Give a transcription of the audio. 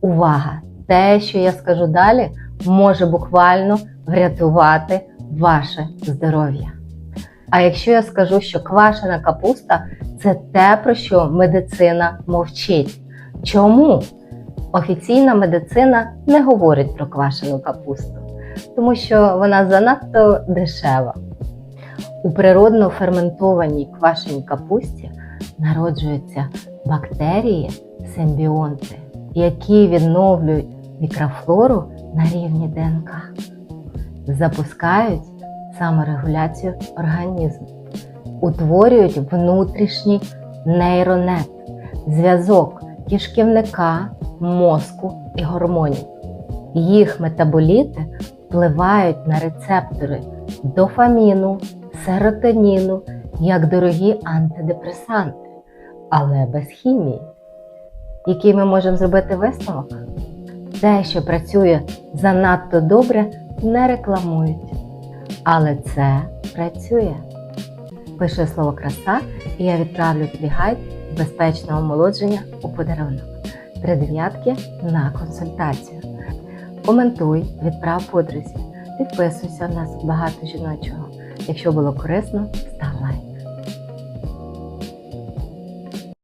Увага! Те, що я скажу далі, може буквально врятувати ваше здоров'я. А якщо я скажу, що квашена капуста це те, про що медицина мовчить. Чому? Офіційна медицина не говорить про квашену капусту, тому що вона занадто дешева. У природно ферментованій квашеній капусті народжуються бактерії симбіонти, які відновлюють мікрофлору на рівні ДНК, запускають саморегуляцію організму, утворюють внутрішній нейронет, зв'язок кишківника, мозку і гормонів. Їх метаболіти впливають на рецептори дофаміну, серотоніну як дорогі антидепресанти, але без хімії. Який ми можемо зробити висновок? Те, що працює занадто добре, не рекламують. Але це працює. Пиши слово краса, і я відправлю тобі гайд безпечного омолодження у подарунок. Три дев'ятки на консультацію. Коментуй, відправ подрузі, підписуйся, у нас багато жіночого. Якщо було корисно, став лайк.